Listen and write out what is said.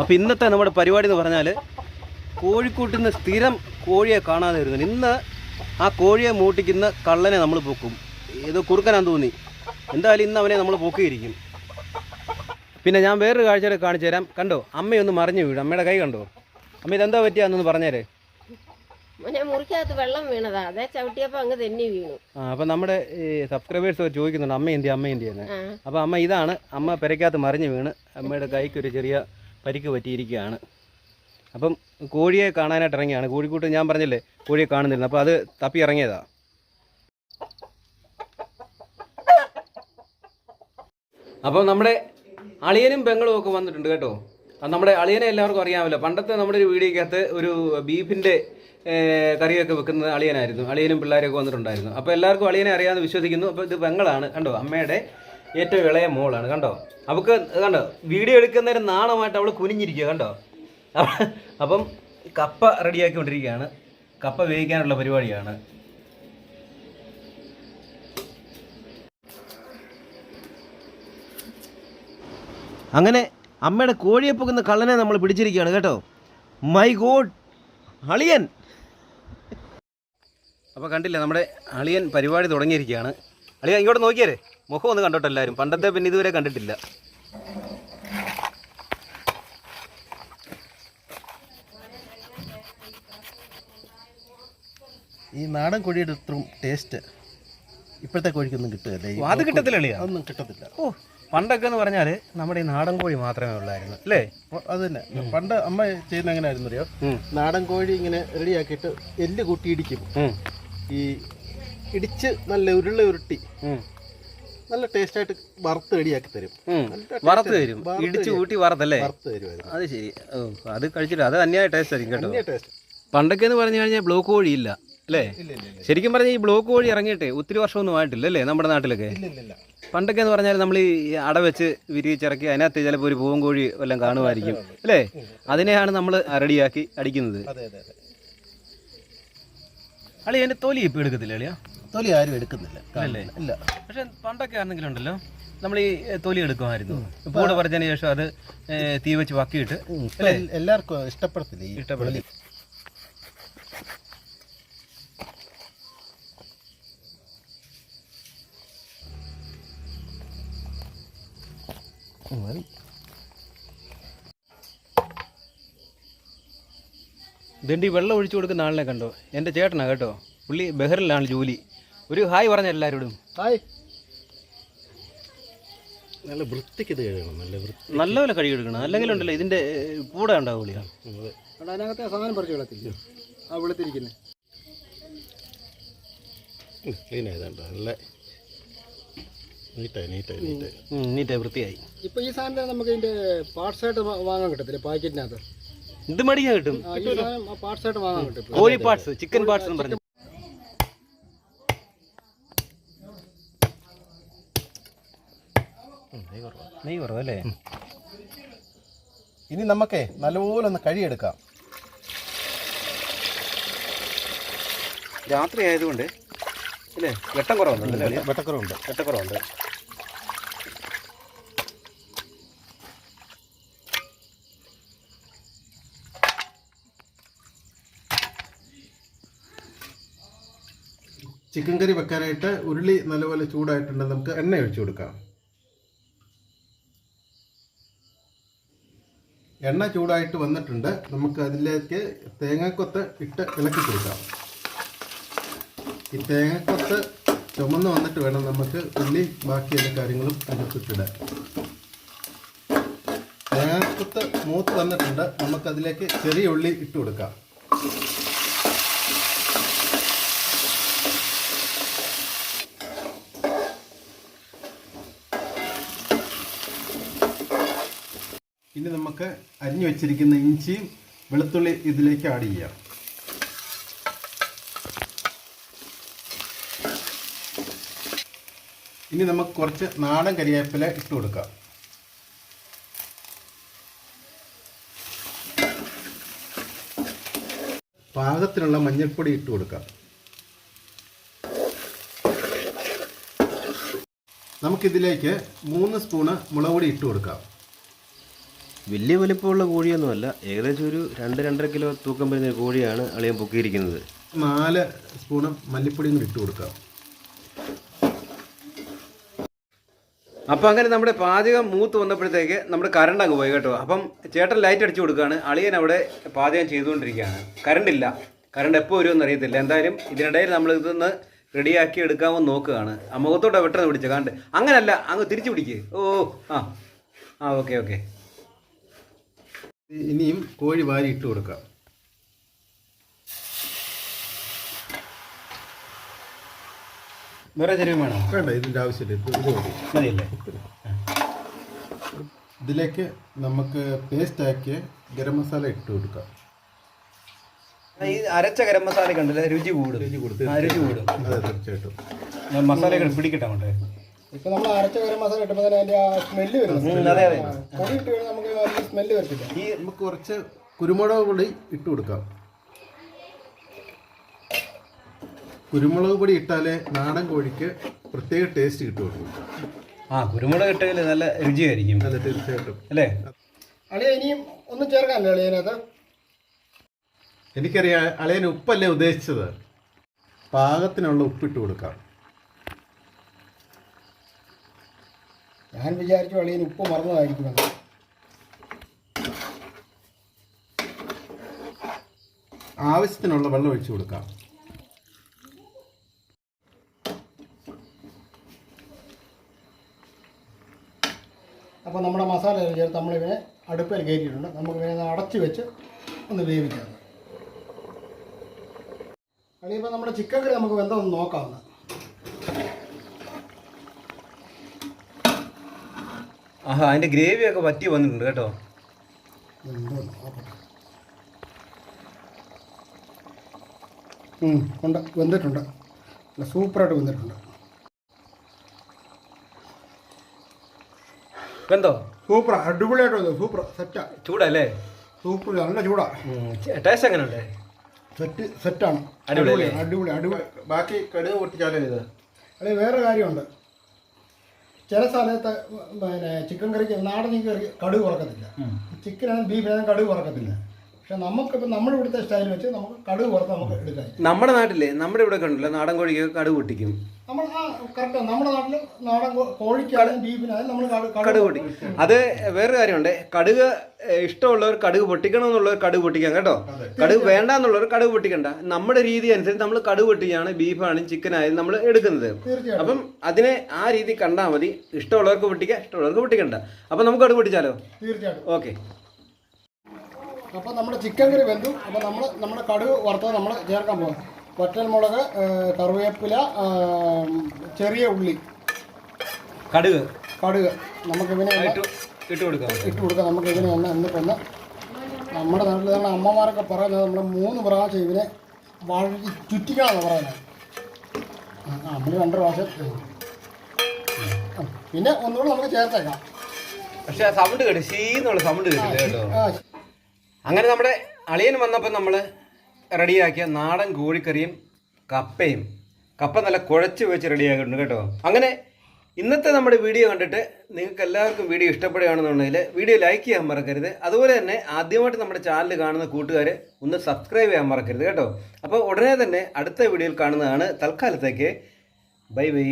അപ്പോൾ ഇന്നത്തെ നമ്മുടെ പരിപാടി എന്ന് പറഞ്ഞാൽ കോഴിക്കൂട്ടിൽ നിന്ന് സ്ഥിരം കോഴിയെ കാണാതെ വരുന്നത്. ഇന്ന് ആ കോഴിയെ മൂട്ടിക്കുന്ന കള്ളനെ നമ്മൾ പൊക്കും. ഏതോ കുറുക്കനാന്ന് തോന്നി. എന്തായാലും ഇന്ന് അവനെ നമ്മൾ പൊക്കിയിരിക്കും. പിന്നെ ഞാൻ വേറൊരു കാഴ്ച കാണിച്ചു തരാം. കണ്ടോ? അമ്മയൊന്ന് മറിഞ്ഞു വീഴും അമ്മയുടെ കൈ കണ്ടോ? അമ്മ ഇതെന്താ പറ്റിയാന്നൊന്ന് പറഞ്ഞേരേ. ഞാൻ മുറിക്കകത്ത് വെള്ളം വീണതാ. അതേ ചവിട്ടിയപ്പോ അങ്ങ് തന്നെ വീണു. ആ അപ്പൊ നമ്മുടെ ഈ സബ്സ്ക്രൈബേഴ്സ് ചോദിക്കുന്നുണ്ട്. അമ്മ എന്തിയാ? അമ്മ എന്തിയെന്ന് അപ്പൊ അമ്മ ഇതാണ്. അമ്മ പെരയ്ക്കകത്ത് മറിഞ്ഞു വീണ്. അമ്മയുടെ കൈക്ക് ഒരു ചെറിയ പരിക്ക് പറ്റിയിരിക്കുകയാണ്. അപ്പം കോഴിയെ കാണാനായിട്ട് ഇറങ്ങിയാണ്. കോഴിക്കൂട്ട് ഞാൻ പറഞ്ഞില്ലേ കോഴിയെ കാണുന്നില്ല. അപ്പോൾ അത് തപ്പി ഇറങ്ങിയതാ. അപ്പം നമ്മുടെ അളിയനും പെങ്ങളും ഒക്കെ വന്നിട്ടുണ്ട് കേട്ടോ. നമ്മുടെ അളിയനെ എല്ലാവർക്കും അറിയാമല്ലോ. പണ്ടത്തെ നമ്മുടെ ഒരു വീഡിയോക്കകത്ത് ഒരു ബീഫിന്റെ കറിയൊക്കെ വെക്കുന്നത് അളിയനായിരുന്നു. അളിയനും പിള്ളേരൊക്കെ വന്നിട്ടുണ്ടായിരുന്നു. അപ്പോൾ എല്ലാവർക്കും അളിയനെ അറിയാമെന്ന് വിശ്വസിക്കുന്നു. അപ്പോൾ ഇത് പെങ്ങളാണ്. കണ്ടോ അമ്മയുടെ ഏറ്റവും ഇളയ മോളാണ് കണ്ടോ? അവൾക്ക് കണ്ടോ വീഡിയോ എടുക്കുന്നേരം നാണമായിട്ട് അവൾ കുനിഞ്ഞിരിക്കുക കണ്ടോ? അപ്പം കപ്പ റെഡിയാക്കിക്കൊണ്ടിരിക്കുകയാണ്. കപ്പ വേവിക്കാനുള്ള പരിപാടിയാണ്. അങ്ങനെ അമ്മയുടെ കോഴിയെ പോകുന്ന കള്ളനെ നമ്മൾ പിടിച്ചിരിക്കുകയാണ് കേട്ടോ? മൈ ഗോഡ് അളിയൻ! അപ്പോൾ കണ്ടില്ല നമ്മുടെ അളിയൻ പരിപാടി തുടങ്ങിയിരിക്കുകയാണ്. അളിയൻ ഇങ്ങോട്ട് നോക്കിയാലേ മുഖം ഒന്ന് കണ്ടോട്ടെ എല്ലാവരും. പണ്ടത്തെ പിന്നെ ഇതുവരെ കണ്ടിട്ടില്ല. ഈ നാടൻ കോഴിയുടെ അത്രയും ടേസ്റ്റ് ഇപ്പോഴത്തെ കോഴിക്കൊന്നും ഓ, അത് കിട്ടത്തില്ല ഒന്നും അതൊന്നും കിട്ടത്തില്ല. ഓ പണ്ടൊക്കെ എന്ന് പറഞ്ഞാൽ നമ്മുടെ ഈ നാടൻ കോഴി മാത്രമേ ഉള്ളായിരുന്നു അല്ലേ? അത് തന്നെ. പണ്ട് അമ്മ ചെയ്യുന്ന എങ്ങനെ ആയിരുന്നു അറിയോ നാടൻ കോഴി ഇങ്ങനെ റെഡിയാക്കിയിട്ട് എല്ല് കൂട്ടി ഇടിക്കും. ഈ ഇടിച്ച് നല്ല ഉരുള ഉരുട്ടി നല്ല ടേസ്റ്റായിട്ട് വറുത്ത് റെഡിയാക്കി തരും. വറുത്ത്. തരും. ഇടിച്ചു. കൂട്ടി വറുത്തല്ലേ? വറുത്ത് തരുമായിരുന്നു. അത് ശരി. അത് കഴിച്ചിട്ട് അത് അന്യായ ടേസ്റ്റ് ആയിരിക്കും കേട്ടോ. ടേസ്റ്റ് പണ്ടൊക്കെ എന്ന് പറഞ്ഞു കഴിഞ്ഞാൽ ബ്ലോക്ക് കോഴി ഇല്ല അല്ലേ ശരിക്കും പറഞ്ഞാൽ ഈ ബ്ലോക്ക് കോഴി ഇറങ്ങിയിട്ട് ഒത്തിരി വർഷമൊന്നും ആയിട്ടില്ല അല്ലേ നമ്മുടെ നാട്ടിലൊക്കെ? പണ്ടൊക്കെ എന്ന് പറഞ്ഞാൽ നമ്മൾ ഈ അട വെച്ച് വിരിച്ചിറക്കി അതിനകത്ത് ചിലപ്പോൾ ഒരു പൂവൻ കോഴി വല്ലതും കാണുമായിരിക്കും അല്ലേ? അതിനെയാണ് നമ്മൾ റെഡിയാക്കി അടിക്കുന്നത്. അളി അതിന്റെ തൊലി ഇപ്പം എടുക്കത്തില്ല അളിയാ? തൊലി ആരും എടുക്കുന്നില്ല? ഇല്ല. പക്ഷെ പണ്ടൊക്കെ ആണെങ്കിലും ഉണ്ടല്ലോ. നമ്മൾ ഈ തൊലി എടുക്കുമായിരുന്നു. കൂടെ പറഞ്ഞതിന് ശേഷം അത് തീ വെച്ച് വക്കിയിട്ട് എല്ലാവർക്കും ഇഷ്ടപ്പെടത്തില്ല ഈ ഇഷ്ടപ്പെടുത്തി. ഉം, മതി. ഇതുണ്ട് ഈ വെള്ളം ഒഴിച്ചു കൊടുക്കുന്ന ആളിനെ കണ്ടോ? എന്റെ ചേട്ടനാ കേട്ടോ. പുള്ളി ബഹറിലാണ് ജോലി. ഒരു ഹായ് പറഞ്ഞ എല്ലാവരോടും ഹായ്. നല്ല വൃത്തിക്ക് ഇത് കഴുകണം നല്ല വൃത്തി നല്ലപോലെ കഴുകിയെടുക്കണം. അല്ലെങ്കിൽ ഉണ്ടല്ലോ ഇതിന്റെ കൂടെ ഉണ്ടാവില്ല ഉം, അതെ. അതിനകത്തെ സാധനം പറിച്ച് കളത്തില്ല ആ വെളുത്തിരിക്കുന്നത് ക്ലീൻ ആയതുണ്ട് നല്ല നീറ്റായി നീറ്റായി നീറ്റായി നീറ്റെ വൃത്തിയായി. ഇപ്പൊ ഈ സാധനം നമുക്ക് ഇതിന്റെ പാർട്സ് ആയിട്ട് വാങ്ങാൻ കിട്ടത്തില്ല? പാക്കറ്റിനകത്ത് ഇത് മേടിക്കാൻ കിട്ടും. ആ, പാർട്സ് ആയിട്ട് വാങ്ങാൻ കിട്ടും. കോഴി പാർട്സ് ചിക്കൻ പാർട്സ് എന്ന് പറഞ്ഞു. നെയ് കുറവല്ലേ ഇനി നമുക്കേ നല്ലപോലെ ഒന്ന് കഴിയെടുക്കാം രാത്രി ആയതുകൊണ്ട് അല്ലേ? വെട്ടം കുറവുണ്ട്? വെട്ടക്കുറവുണ്ട്. വെട്ടക്കുറവുണ്ട്. ചിക്കൻ കറി വെക്കാനായിട്ട് ഉരുളി നല്ലപോലെ ചൂടായിട്ടുണ്ട്. നമുക്ക് എണ്ണ ഒഴിച്ചു കൊടുക്കാം. എണ്ണ ചൂടായിട്ട് വന്നിട്ടുണ്ട്. നമുക്ക് അതിലേക്ക് തേങ്ങക്കൊത്ത് ഇട്ട് ഇളക്കി കൊടുക്കാം. ഈ തേങ്ങക്കൊത്ത് ചുമന്ന് വന്നിട്ട് വേണം നമുക്ക് ഉള്ളി ബാക്കി എല്ലാ കാര്യങ്ങളും അതിനകത്തിട്ടിടാൻ തേങ്ങക്കൊത്ത് മൂത്ത് വന്നിട്ടുണ്ട്. നമുക്കതിലേക്ക് ചെറിയ ഉള്ളി ഇട്ട് കൊടുക്കാം. ഇനി നമുക്ക് അരിഞ്ഞു വെച്ചിരിക്കുന്ന ഇഞ്ചിയും വെളുത്തുള്ളി ഇതിലേക്ക് ആഡ് ചെയ്യാം. ഇനി നമുക്ക് കുറച്ച് നാടൻ കരിവേപ്പില ഇട്ട് കൊടുക്കാം. പാകത്തിനുള്ള മഞ്ഞൾപ്പൊടി ഇട്ട് കൊടുക്കാം. നമുക്കിതിലേക്ക് മൂന്ന് സ്പൂണ് മുളക് പൊടി ഇട്ട് കൊടുക്കാം. വലിയ വലിപ്പമുള്ള കോഴിയൊന്നുമല്ല. ഏകദേശം ഒരു രണ്ട് രണ്ടര കിലോ തൂക്കം വരുന്ന ഒരു കോഴിയാണ് അളിയൻ പൊക്കിയിരിക്കുന്നത്. നാല് സ്പൂണ് മല്ലിപ്പൊടിയും ഇട്ട് കൊടുക്കാം. അപ്പം അങ്ങനെ നമ്മുടെ പാചകം മൂത്ത് വന്നപ്പോഴത്തേക്ക് നമ്മുടെ കറണ്ട് അങ്ങ് പോയി കേട്ടോ. അപ്പം ചേട്ടൻ ലൈറ്റ് അടിച്ചു കൊടുക്കുകയാണ്. അളിയൻ അവിടെ പാചകം ചെയ്തുകൊണ്ടിരിക്കുകയാണ്. കറണ്ട് ഇല്ല. കറണ്ട് എപ്പോൾ വരുമെന്ന് അറിയത്തില്ല. എന്തായാലും ഇതിനിടയിൽ നമ്മൾ ഇതൊന്ന് റെഡിയാക്കി എടുക്കാമെന്ന് നോക്കുകയാണ്. ആ മുഖത്തോടെ പെട്ടെന്ന് പിടിച്ച. കണ്ട്. അങ്ങനല്ല. അങ്ങ് തിരിച്ചു പിടിക്ക്. ഓ ഓ, ആ. ആ ഓക്കെ ഓക്കെ ഇനിയും കോഴി വാരി ഇട്ട് കൊടുക്കാം. വേറെ ചെരുവ് വേണോ? വേണ്ട ഇതിന്റെ ആവശ്യമില്ല. ഇത് ഇത് മതി. മതിയല്ലേ? ഇതിലേക്ക് നമുക്ക് പേസ്റ്റ് ആക്കിയ ഗരം മസാല ഇട്ട് കൊടുക്കാം. ഈ അരച്ച ഗരം മസാല കണ്ടല്ലേ? രുചി കൂടും. രുചി കൊടുത്ത് ആ, രുചി കൂടും. അതെ തീർച്ചയായിട്ടും. ഞാൻ മസാലയൊക്കെ പിടിക്കട്ടെ അങ്ങോട്ടെ? ഇപ്പൊ നമ്മൾ അരച്ച ഗരം മസാല ഇട്ടപ്പോൾ തന്നെ അതിന്റെ ആ സ്മെല്ല് വരുന്നത് അതെ അതെ. പൊടി ഇട്ട് കഴിഞ്ഞാൽ നമുക്ക് നല്ല സ്മെല്ല് വരത്തില്ല. ഈ നമുക്ക് കുറച്ച് കുരുമുളക് പൊടി ഇട്ട് കൊടുക്കാം. കുരുമുളക് പൊടി ഇട്ടാലേ നാടൻ കോഴിക്ക് പ്രത്യേക ടേസ്റ്റ് കിട്ടുള്ളൂ. ആ കുരുമുളക് ഇട്ടതിൽ നല്ല രുചിയായിരിക്കും. അതെ തീർച്ചയായിട്ടും. അല്ലേ? അളിയ ഇനിയും ഒന്നും ചേർക്കാനല്ലേ അളിയനകത്ത്? എനിക്കറിയാം അളിയന് ഉപ്പല്ലേ ഉദ്ദേശിച്ചത്? പാകത്തിനുള്ള ഉപ്പിട്ട് കൊടുക്കാം. ഞാൻ വിചാരിച്ചു അളിയൻ ഉപ്പ് മറന്നതായിരിക്കുമെന്ന് ആവശ്യത്തിനുള്ള വെള്ളം ഒഴിച്ചു കൊടുക്കാം. അപ്പോൾ നമ്മുടെ മസാല ചേർത്ത് നമ്മളിവിടെ അടുപ്പിൽ കയറ്റിയിട്ടുണ്ട്. നമുക്ക് ഒന്ന് അടച്ച് വെച്ച് ഒന്ന് വേവിക്കാം. അതിപ്പോൾ നമ്മുടെ ചിക്കൻ കറി നമുക്ക് വെന്തം നോക്കാവുന്ന. ആഹാ അതിന്റെ ഗ്രേവിയൊക്കെ പറ്റി വറ്റി വന്നിട്ടുണ്ട് കേട്ടോ. എന്തോ നോക്കട്ടെ ഉണ്ട് വെന്തിട്ടുണ്ട്. നല്ല സൂപ്പറായിട്ട് വെന്തിട്ടുണ്ട്. എന്തോ സൂപ്പർ അടിപൊളിയായിട്ട് വന്നു സൂപ്പർ സെറ്റാ ചൂടല്ലേ? സൂപ്പർ നല്ല ചൂടാ. ടേസ്റ്റ് എങ്ങനെയുണ്ട് സെറ്റ് സെറ്റാണ് അടിപൊളി അടിപൊളി അടിപൊളി ബാക്കി കടുക് പൊട്ടിച്ചാലോ ഇത്? അല്ലെ വേറെ കാര്യമുണ്ട്. ചില സ്ഥലത്ത് പിന്നെ ചിക്കൻ കറിക്ക് നാടൻ ചിക്കൻ കറിക്ക് കടുക് കുറക്കത്തില്ല ചിക്കനാണ് ബീഫിനാണ് കടുക് കുറക്കത്തില്ല പക്ഷെ നമുക്കിപ്പോൾ നമ്മുടെ ഇവിടുത്തെ സ്റ്റൈൽ വെച്ച് നമുക്ക് കടുക് കുറത്ത് നമുക്ക് എടുക്കാം. നമ്മുടെ നാട്ടിലെ നമ്മുടെ ഇവിടെ കണ്ടില്ല നാടൻ കോഴിക്ക് കടുക് പൊട്ടിക്കും. നമ്മൾ ആ കറക്റ്റ് നമ്മുടെ നാട്ടിൽ നാടൻ കോ- കോഴിക്കായാലും ബീഫിനായാലും നമ്മൾ കടു കടുക് പൊട്ടി. അത് വേറൊരു കാര്യമുണ്ട്. കടുക് ഇഷ്ടമുള്ളവർ കടുക് പൊട്ടിക്കണം എന്നുള്ളവർ കടുക് പൊട്ടിക്കാം കേട്ടോ? കടുക് വേണ്ട എന്നുള്ളവർ കടുക് പൊട്ടിക്കണ്ട. നമ്മുടെ രീതി അനുസരിച്ച് നമ്മൾ കടുക് പൊട്ടിയാണ് ബീഫാണ് ചിക്കൻ ആയാലും നമ്മൾ എടുക്കുന്നത്. അപ്പം അതിനെ ആ രീതി കണ്ടാൽ മതി. ഇഷ്ടമുള്ളവർക്ക് പൊട്ടിക്കാം ഇഷ്ടമുള്ളവർക്ക് പൊട്ടിക്കണ്ട. അപ്പം നമുക്ക് കടുക് പൊട്ടിച്ചാലോ? തീർച്ചയായിട്ടും. ഓക്കെ. അപ്പോൾ നമ്മുടെ ചിക്കൻ കറി വെന്തു. അപ്പോൾ നമ്മൾ നമ്മുടെ കടുക് വറുത്തത് നമ്മൾ ചേർക്കാൻ പോകും വറ്റൽമുളക് മുളക് കറിവേപ്പില ചെറിയ ഉള്ളി. കടുക്? കടുക്. നമുക്ക് ഇവനെ ഇട്ട് കൊടുക്കാം. ഇട്ട് കൊടുക്കാം. നമുക്ക് ഇതിനെ ഒന്ന് എന്നിട്ടൊന്ന് നമ്മുടെ നാട്ടിൽ തന്നെ അമ്മമാരൊക്കെ പറയുന്നത് നമ്മൾ മൂന്ന് പ്രാവശ്യം ഇവനെ വഴി ചുറ്റിക്കാന്ന് പറയുന്നത്. നമ്മൾ രണ്ട് പ്രാവശ്യം പിന്നെ ഒന്നുകൂടെ നമുക്ക് ചേർത്തേക്കാം. പക്ഷെ സൗണ്ട് കേട്ടു ശീന്നുള്ള സൗണ്ട് കേട്ടില്ല കേട്ടോ. അങ്ങനെ നമ്മുടെ അളിയൻ വന്നപ്പോൾ നമ്മൾ റെഡിയാക്കിയ നാടൻ കോഴിക്കറിയും കപ്പയും. കപ്പ നല്ല കുഴച്ച് വെച്ച് റെഡിയാക്കിയിട്ടുണ്ട് കേട്ടോ. അങ്ങനെ ഇന്നത്തെ നമ്മുടെ വീഡിയോ കണ്ടിട്ട് നിങ്ങൾക്ക് എല്ലാവർക്കും വീഡിയോ ഇഷ്ടപ്പെടുകയാണെന്നുണ്ടെങ്കിൽ വീഡിയോ ലൈക്ക് ചെയ്യാൻ മറക്കരുത്. അതുപോലെ തന്നെ ആദ്യമായിട്ട് നമ്മുടെ ചാനൽ കാണുന്ന കൂട്ടുകാർ ഒന്ന് സബ്സ്ക്രൈബ് ചെയ്യാൻ മറക്കരുത് കേട്ടോ. അപ്പോൾ ഉടനെ തന്നെ അടുത്ത വീഡിയോയിൽ കാണുന്നതാണ്. തൽക്കാലത്തേക്ക് ബൈ ബൈ.